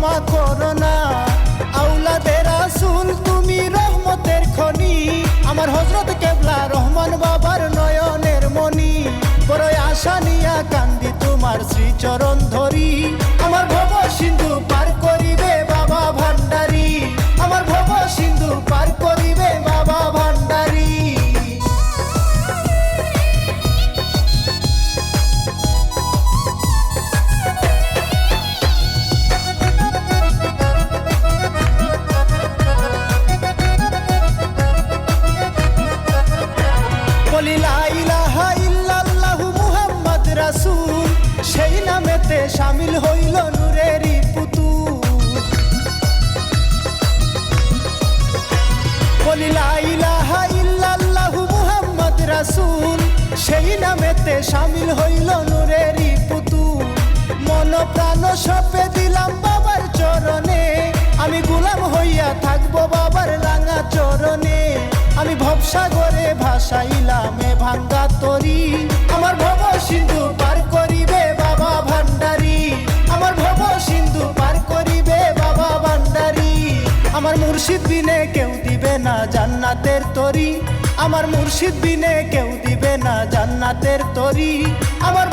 ক্ষমা করো না বলি, লা ইলাহা ইল্লাল্লাহু মুহাম্মদ রাসূল। সেই নামেতে শামিল হইল রাসূল। সেই নামেতে শামিল হইল নূরেরই পুতুল। মন প্রাণ সপে দিলাম বাবার চরণে। আমি গোলাম হইয়া থাকব ভাসাইলামে ভাসাইলাম ভাঙ্গা তরি। আমার ভব সিন্ধু পার করিবে বাবা ভান্ডারি। আমার ভব সিন্ধু পার করিবে বাবা ভান্ডারি। আমার মুর্শিদ বিনে কেউ দিবে না জান্নাতের তরি। আমার মুর্শিদ বিনে কেউ দিবে না জান্নাতের তরি। আমার